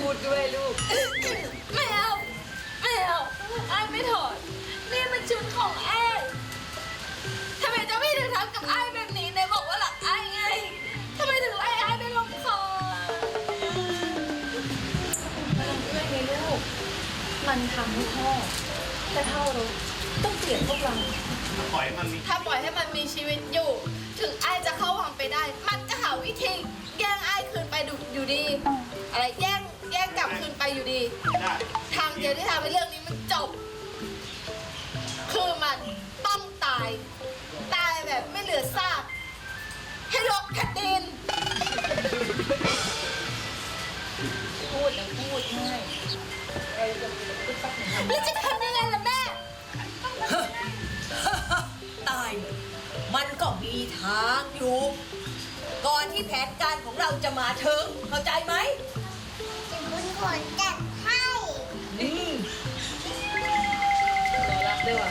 พูดด้วยลูก ไม่เอาไม่เอาไอ้ไม่ถอด นี่มันชุดของไอ้ทำไมเจ้าพี่ถึงทำกับไอ้แบบนี้ในบอกว่าหลักไอ้ไงทำไมถึงไล่ไอ้ไปลงคอด้วยไงลูก มันทำให้พ่อแต่เท่าเราต้องเปลี่ยนพวกเรา ปล่อยมันมี ถ้าปล่อยให้มันมีชีวิต อยู่ดี ได้ทางเดียวที่ทำให้เรื่องนี้มันจบ คือมันต้องตาย ตายแบบไม่เหลือซากให้ลกแผ่นดิน พูดนะพูดง่ายเอ้ยจะพูดปั๊บหนึ่งแล้วจะทำยังไงล่ะแม่ ตาย มันก็มีทางอยู่ ก่อนที่แผนการของเราจะมาถึง เข้าใจไหมคุณขนจัดให้นี่ รอรับด้วยว่ะ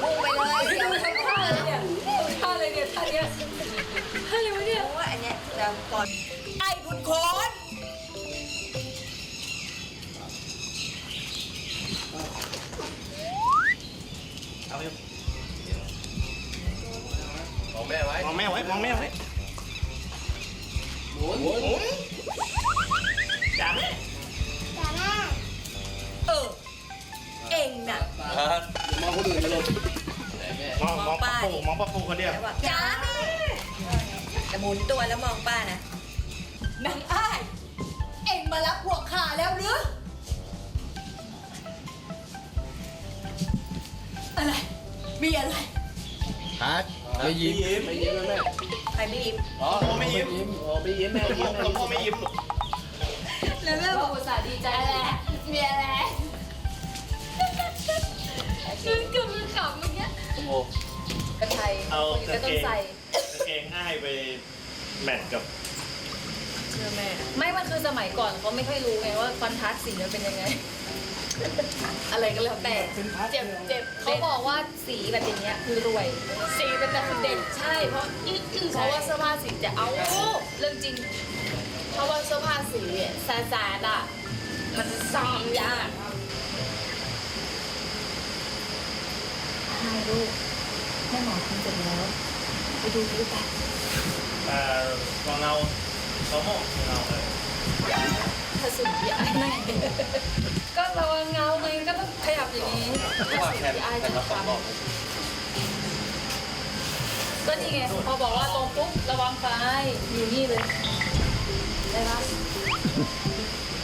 พุ่งไปเลยเดี๋ยวทำท่าเลยเนี่ยท่าเลยเนี่ยท่าเนี้ยท่าอะไรวะเนี่ยเพราะว่าอันเนี้ยจะก่อนไอ้บุญโคนเอาไปมองแม่ไว้มองแม่ไว้มองแม่ไว้หมุนหมุนจ่า งน่ะมองคนอื่นนะลูกไหนแม่มองมองมองปะป้าปูมองปะปูคนเดียวแต่ว่าจ้าแม่จะหมุนตัวแล้วมองป้านะนางอ้าย เอ็งมารับพวกข้าแล้วหรืออะไร มีอะไรฮาร์ดไม่ยิ้มไม่ยิ้มนะแม่ใครไม่ยิ้มอ๋อไม่ยิ้มโอ้ไม่ยิ้มแม่ยิ้มแล้วพ่อไม่ยิ้มแล้วแม่บอกอุตส่าห์ดีใจแหละมีอะไร กี้โอ้โหกระไทยเอาคนอื่นกางก็ต้เกองงใส่ กางเกงอ้ายไปแมทกับ เชื่อแม่ ไม่ มันคือสมัยก่อนเขาไม่ค่อยรู้ไงว่าคอนทราสต์สีมันเป็นยังไง อะไรก็แล้วแต่เจ็บเจ็บเขาบอกว่าสีแบบอย่างเงี้ยคือรวย สีเป็นแต่คือเด่นใช่ เพราะเพราะว่าเสื้อผ้าสีจะเอาเรื่องจริง เพราะว่าเสื้อผ้าสีแสดๆอะ มันซ้อมยาก ใช่ลูกแม่หมอทำเสร็จแล้ว ไปดูดูไปเอ่อรองเงาโซโม่เงาเลยถ้าสุดที่ไอ้แม่ก็ระวังเงาไงก็ต้องขยับอย่างนี้ถ้าสุดแค่ที่ไอ้แต่จะละสองทำก็นี่ไงพอบอกว่าตรงปุ๊บระวังไฟอยู่นี่เลยได้ปะ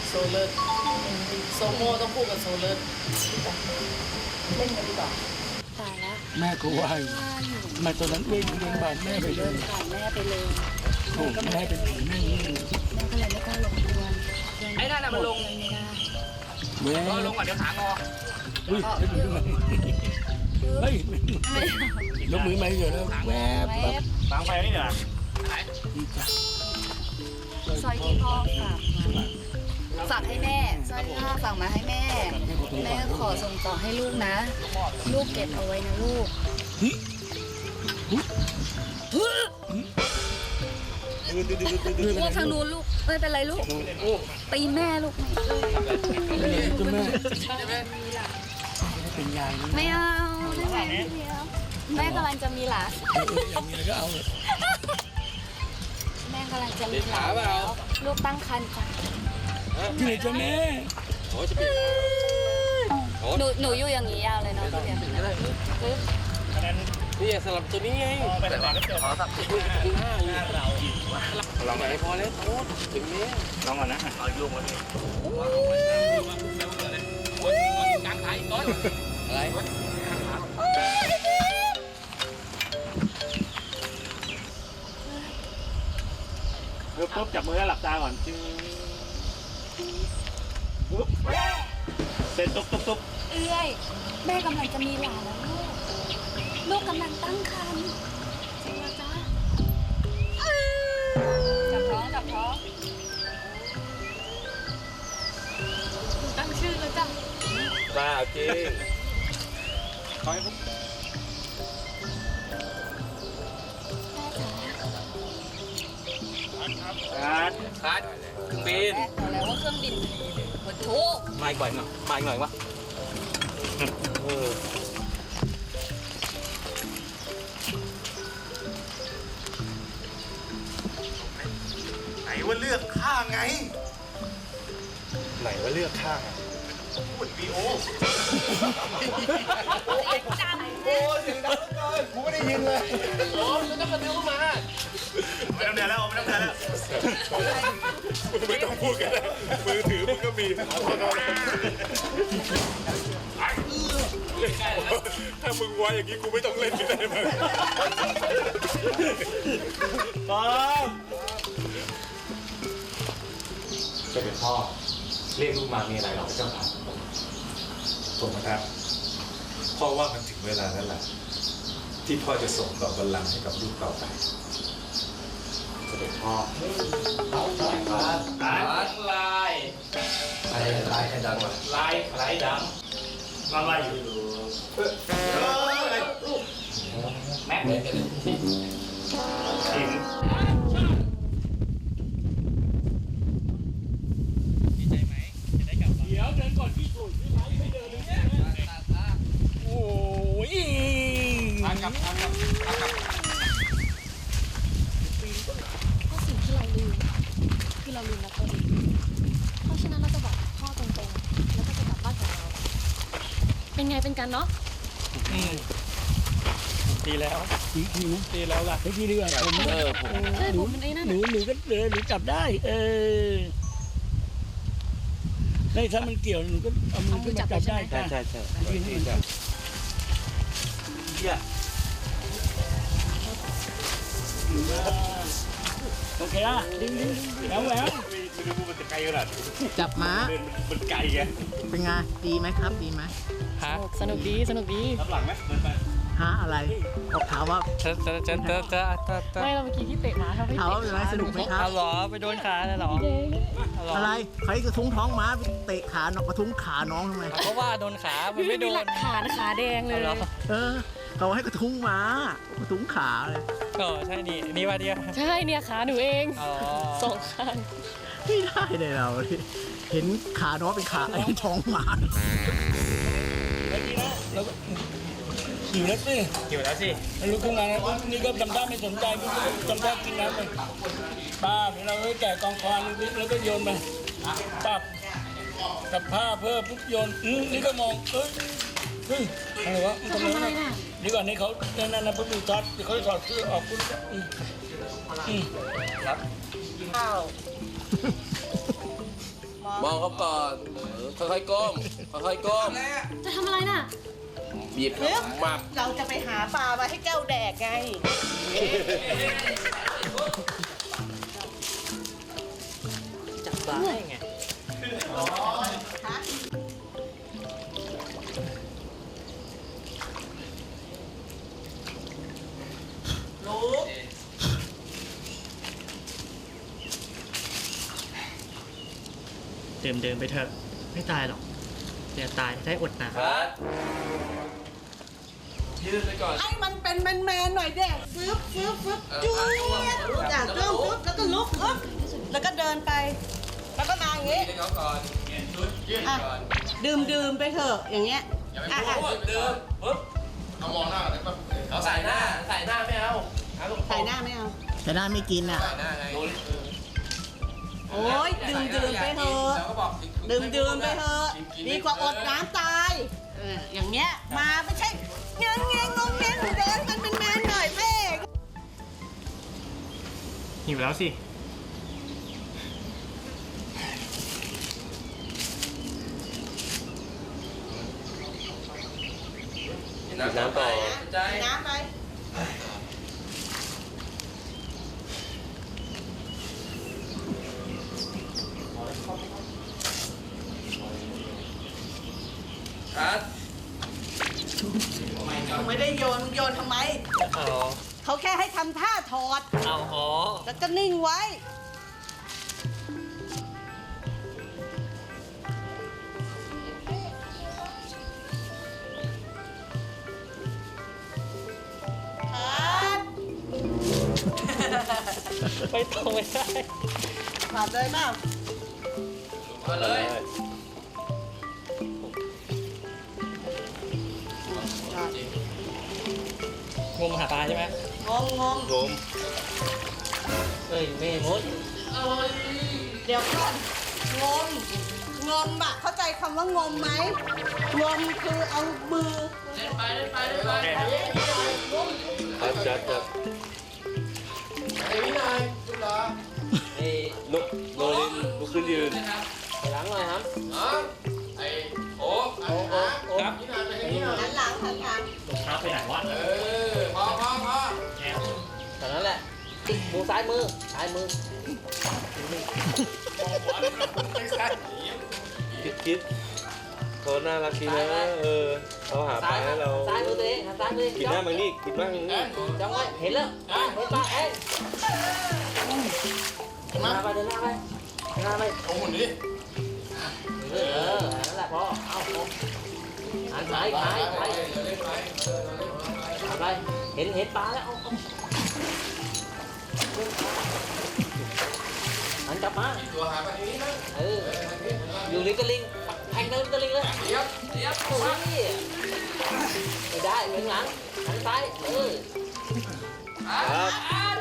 โซเลิศโซโมต้องพูดกับโซเลิศเล่นกันดีกว่า แล้วแม่ก็ว่าอยู่แม่ตอนนั้นเล่นเลี้ยงบานแม่ไปเลยผ่านแม่ไปเลยโอ้แม่เป็นผีแม่นี่แม่ก็เลยไม่กล้าลงดวนไอ้นั่นน่ะมันลง ไม่ได้แม่เออลงก่อนเดี๋ยวขางอเฮ้ยเฮ้ยเฮ้ยยกมือมาเยอะแล้วแวบแบบบางไฟนี่เหรอสร้อยที่พ่อฝากมา ฝากให้แม่สร้อยที่พ่อฝากมาให้แม่ แม่ขอส่งต่อให้ลูกนะ ลูกเก็บเอาไว้นะลูกพวกทางนู้นลูกไม่เป็นไรลูกตีแม่ลูกเจ้าแม่เป็นยาไม่เอาแม่กำลังจะมีหลานแม่กำลังจะมีหลานลูกตั้งครรภ์จ้ะ ที่ไหนเจ้าแม่โอ้จะเป็นหนูหนูอยู่อย่างนี้ยาวเลยเนาะพี่เบียร์ปึ๊บนี่สลับตัวนี้ไงมองไปแต่ก่อนก็เจอขอสับถึงหน้าอยู่ลองไหนพอแล้วโอ้ถึงนี้ลองก่อนนะเอายุ่งมาดิกลางขายอีกต้นอะไรปุ๊บปุ๊บจับมือแล้วหลับตาก่อนจึง ปุ๊บเสร็จตุ๊บตุ๊บตุ๊บเอ้ยแม่กำลังจะมีหลานแล้วลูก ลูกกำลังตั้งครรภ์จริงนะจ๊ะจับท้องจับท้องตั้งชื่อแล้วจ้ะบ้าจริงขอให้ปุ๊บฮาร์ดการฮาร์ดบินบอกแล้วว่าเครื่องบิน โอ้โหมาอีกหน่อยหน่อยมาอีกหน่อยวะเออไหนว่าเลือกข้างไง ไหนว่าเลือกข้างอะพูดวีโอโอ้เสียง ยินเลยโอ้มันต้องกระดื้อมาไม่ต้องเดือดแล้วไม่ต้องเดือดแล้วไม่ต้องพูดกันแล้วมือถือมึงก็มีถ้ามึงไว้อย่างนี้กูไม่ต้องเล่นกันได้ไหมเสด็จพ่อเรียกลูกมามีอะไรหรอเจ้าค่ะผมนะครับพ่อว่ามันถึงเวลาแล้วล่ะ ที่พ่อจะส่งต่อบัลลังก์ให้กับลูกต่อไปเสด็จพ่อลายลายอะไรอะไรให้ดังวะลายลายดอะไรอยู่เอออะไรำแม็กขิง เดี๋ยวเดินก่อนที่ถูกที่ไหนไม่เดินเลยโอ้ย ทางกับทางกับทางกับ ก็สิ่งที่เราลืมคือเราลืมนักตัวเองเพราะฉะนั้นเราจะบอกพ่อตรงๆ แล้วก็จะกลับบ้านของเรา เป็นไงเป็นกันเนาะดีแล้วดีดีดีแล้วล่ะให้พี่ดีกว่าผมเออผมใช่ผมเป็นไอ้นั่นหนูน่ะหนูก็เดินหนูจับได้ เออได้ถ้ามันเกี่ยวหนูก็เอามือขึ้นมาจับได้ใช่ค่ะใช่ใช่ยืนให้มันจับเหี้ยโอเคอะดึงดึงดึงแล้วแล้ว ไม่รู้ว่ามันจะไกลขนาดจับม้า เดินมันไกลไงเป็นไง ดีไหมครับ ดีไหมฮะสนุกดีสนุกดีรับหลังไหมเดินไปฮะอะไรเขาถามว่าจะจะจะจะจะจะจะไม่เราเมื่อกี้ที่เตะหมาเขาไม่ถามว่าเป็นไงสนุกไหมครับ เอาเหรอไปโดนขาเลยเหรอเอาเหรออะไรใครกระทุ้งท้องม้าไปเตะขาน้องกระทุ้งขาน้องทำไม เพราะว่าโดนขามันไม่โดมีหลันกฐานขาแดงเลยเอาเหรอเออเขาให้กระทุ้งม้ากระทุ้งขาเลย เออใช่นี่นี่ว่าเดียวใช่เนี่ยขาหนูเองอ๋อสองข้าง ไม่ได้เลยเราเห็นขาน้องเป็นขาไอ้ท้องม้าแล้วดีนะแล้วก็หิวแล้วสิอยู่แล้วสิมันลุกขึ้นมาแล้วนี่ก็ทำท่าไม่สนใจนี่ก็ทำท่ากินน้ำไปป้าเราก็แกะกองควานนิดแล้วก็โยนไปปับกับผ้าเพิ่มปุ๊บโยนอืมนี่ก็มองเอ้ยเฮ้ยอะไรวะมันจะทำทำไมอะไรวะน่ะนี่ก่อนนี่เขานั่นนั่นนะปุ๊บดูทัดเขาถอดเสื้อออกปุ๊บอืมอืม มองเขาก่อนค่อยๆก้มค่อยๆก้มจะทำอะไรน่ะ หยิบหมับเราจะไปหาปลามาให้แก้วแดกไง จับได้ไง เดิมเดินไปเถอะไม่ตายหรอกเดี๋ยวตายได้อดหนาวครับยืดไปก่อน ให้มันเป็นแมนแมนๆหน่อยเด็กฟึบฟึบฟึบจุ๊ยจากเริ่มฟึบแล้วก็ลุกฟึบแล้วก็เดินไป แล้วก็มาอย่างงี้ ยืดให้เขาก่อนยืดอะก่อนดื่มดื่มไปเถอะอย่างเงี้ยอย่าไปอะพูอะดเดินปึ๊บเอามองหน้าเลยปั๊บเอาใส่หน้า ใส่หน้าไม่เอาเอาตรงๆใส่หน้าไม่เอาแต่ได้ไม่กินอะ ใส่หน้าไงโอ้ยดื่มดื่มไปเถอะแล้วก็บอกดื่มดื่มไปเถอะกินๆดีกว่าอดน้ำตายเอออย่างเงี้ยมาไม่ใช่เงี้ยเงี้ยงงเงี้ยเดินมันเป็นแมนหน่อยเพ่หิวแล้วสิน้ำน้ำต่อใจน้ำไป ครับ ไม่ได้โยนโยนทำไม อ๋อ เขาแค่ให้ทำท่าถอด เอาอ๋อ แล้วก็ นิ่งไว้ไม่ต้องไม่ได้ผ่านเลยเปล่ามาเลยงมหาปลาใช่ไหมงงงงโดม เอ้ยไม่มดเดี๋ยวก่อนงมงมอะเข้าใจคำว่างมไหมงมคือเอามือเล่นไปเล่นไปเล่นไปครับจัดจัดไอ้วินัยจุฬาไอ้ลุกโนลินลุกขึ้นยืนหลังหน่อยครับอ๋อไอ้โอ้โอ้โอ้ครับวินัยไปทางนี้หน่อยหันหลังหันหลังรองเท้าไปไหนวะเออพอพอพอตอนนั้นแหละ มือซ้ายมือซ้ายมือคิดคิดเขาน่ารักดีนะเออเขาหาปลาให้เราซ้ายมือตัวเองซ้ายมือกินหน้ามังนี่กินบ้างนี่จังไว้เห็นแล้วเห็นปลาเอ้ยเดินหน้าไปเดินหน้าไปเดินหน้าไปโอ้โหนี่เออนั่นแหละพ่อเอาหันซ้ายซ้ายซ้ายเล่นไปหันไปเห็นเห็นปลาแล้วเอา หันกลับมาตัวหาไปนี้นะเอออยู่ริมตลิ่งแทงตะลิงตะลิงเลยเดี๋ยวเดี๋ยวโอ้ยไม่ได้เลี้ยงหลังหันซ้ายเออครับ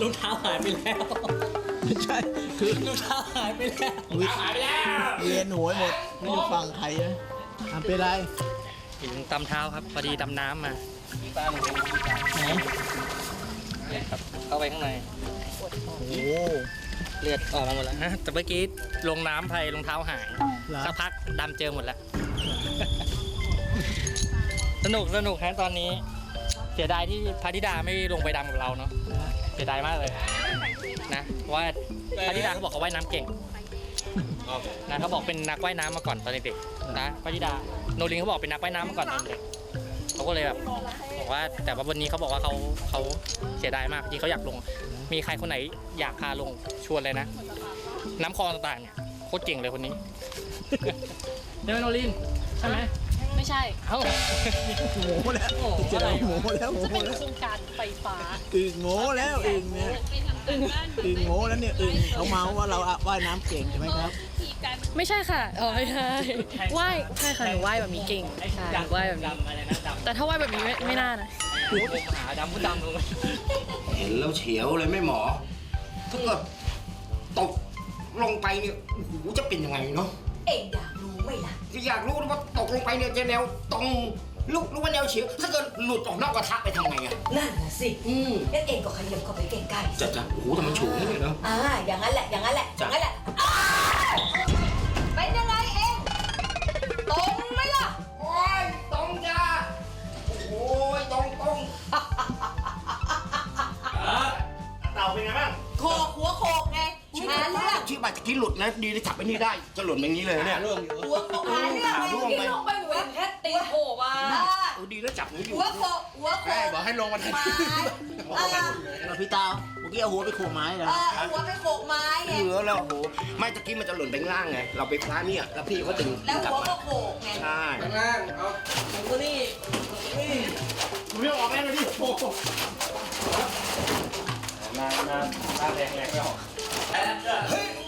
รองเท้าหายไปแล้วไม่ใช่คือรองเท้าหายไปแล้ววิหายไปแล้วเวียนหัวหมดไม่รู้ฟังใครนะทำเป็นไรหินตำเท้าครับพอดีดำน้ำมา ไหนครับเข้าไปข้างใน โอ้โหเลือดออกมาหมดแล้วนะแต่เมื่อกี้ลงน้ำไปรองเท้าหายเหรอ สักพักดำเจอหมดแล้ว สนุกสนุกฮะตอนนี้ เสียดายที่พาธิดาไม่ลงไปดำกับเราเนาะเสียดายมากเลย นะเพราะว่าพาธิดาเขาบอกเขาว่ายน้ำเก่งนะเขาบอกเป็นนักว่ายน้ำมาก่อนตอนเด็กๆนะพาธิดาโนลินเขาบอกเป็นนักว่ายน้ำมาก่อนตอนเด็ก เขาก็เลยแบบบอกว่าแต่ว่าวันนี้เขาบอกว่าเขาเขาเสียดายมากจริงเขาอยากลง มีใครคนไหนอยากพาลงชวนเลยนะ น้ำคลองต่างๆเนี่ยโคตรเก่งเลยคนนี้ใช่ไหมโนลินใช่ไหมไม่ใช่เอ้าโง่แล้วโอ้โหจะได้โง่แล้วโง่จะเป็นแล้วโครงการไฟฟ้าอึ่งโง่แล้วอึ่งเนี่ยอึ่งโง่แล้วเนี่ยอึ่งเขาเมาว่าเราอะว่ายน้ำเก่งใช่ไหมครับ ไม่ใช่ค่ะอ๋อไม่ใช่ว่ายใช่ค่ะหนูว่ายแบบนี้เก่งใช่หนูว่ายแบบนี้ ดำอะไรนะดำแต่ถ้าว่ายแบบนี้ไม่ไม่น่านะ โอ้โหหาดำก็ดำลงไปเห็นแล้วเฉียวเลยไม่หมอถ้าเกิดตกลงไปเนี่ยโอ้โหจะเป็นยังไงเนาะเองอยากรู้ไหมล่ะที่อยากรู้นะว่าตกลงไปเนี่ยจะแนวตรงลูกรู้ว่าแนวเฉียว ถ้าเกิดหลุดออกนอกกระทะไปทำไงอะนั่นน่ะสิอืมงั้นเองก็ขยับเข้าไปใกล้จะจะโอ้โหแต่มันฉูงเลยเนาะๆอ่าอย่างนั้นแหละ อย่างนั้นแหละอย่างนั้นแหละ กินหลุดนะ ดีที่จับไอ้นี่ได้ จะหลุดแบบนี้เลยเนี่ยหัวโขกหาเรื่องขาไงร่วงไปลงไปหนูเห็นแค่ตีนโผล่มาอ่าโอ้ดีแล้วจับหนูอยู่หัวโขกหัวโขแม่กบอกให้ลงมาทันไม้ทีอ่าเราพี่ตาวเมื่อกี้เอาหัวไปโขกไม้เหรอเออเอาหัวไปโขกไม้ไงเหลือแล้วโอ้โหไม่ตะกี้มันจะหล่นไปข้างล่างไง เราไปคว้าเนี่ยแล้วพี่เขาดึงแล้วกลับหัวมาก็โขกไงใช่ข้างล่าง เอาหนูไม่ออกแม่เลยดิโอ้โหหน้าหน้าหน้าแรงแรงไม่ออกโอ้ยโอ้โห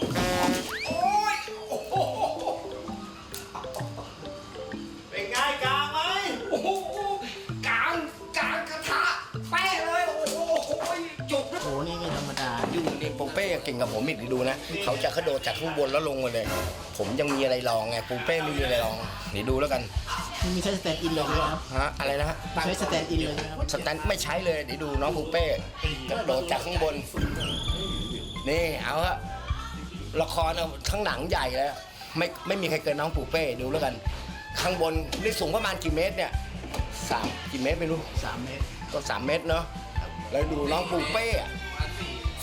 เป็นไงกลางไหมโอ้โหกลางกลางกระทะแป้เลย โอ้โหจุกโอ้โหนี่ไม่ธรรมดาอยู่นี่ปูเป้เก่งกับผมอีกดูนะ เขาจะกระโดดจากข้างบนแล้วลงมาเลย ผมยังมีอะไรลองไงปูเป้ไม่มีอะไรลองนี่ดูแล้วกันนี่มีใช้สแตนด์อินเลยนะครับฮะอะไรนะฮะใช้สแตนด์อินเลยนะครับสแตนไม่ใช้เลยเดี๋ยวดูน้องปูเป้กระโดดจากข้างบนนี่เอาฮะ ละครเอาข้างหนังใหญ่แล้วไม่ไม่มีใครเกินน้องปูเป้ดูแล้วกัน ข้างบนนี่สูงประมาณกี่เมตรเนี่ยสามกี่เมตรไม่รู้สามเมตรก็สามเมตรเนาะแล้วดูน้องปูเป้อะ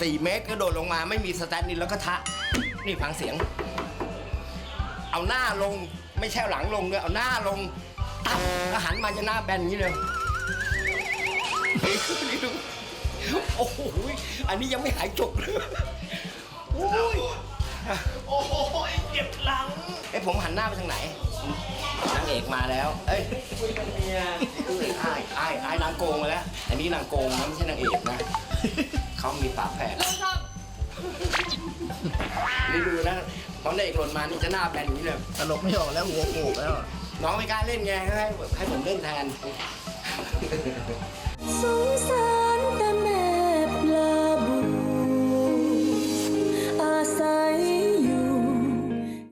สี่เมตรกระโดดลงมาไม่มีสแตนด์อินแล้วก็ทะ นี่ฟังเสียง เอาหน้าลงไม่ใช่เอาหลังลงด้วยเอาหน้าลงตับแล้วหันมาจะหน้าแบนอย่างนี้เลยนี่ดูโอ้โหอันนี้ยังไม่หายจุกเลยโอ้ย โอ้โหเจ็บหลังไอ้ยผมหันหน้าไปทางไหนนางเอกมาแล้ว เอ้ยไอ้ไอ้ไอ้นางโกงมาแล้ว อันนี้นางโกงนะไม่ใช่นางเอกนะ เขามีฝาแฝดลุงชอบนี่ดูนะ ตอนเด็กหล่นมานี่จะหน้าแบนอย่างนี้เลย ตลกไม่ออกแล้วหัวโขกแล้ว น้องไม่กล้าเล่นไงให้ให้ผมเล่นแทน สงสาร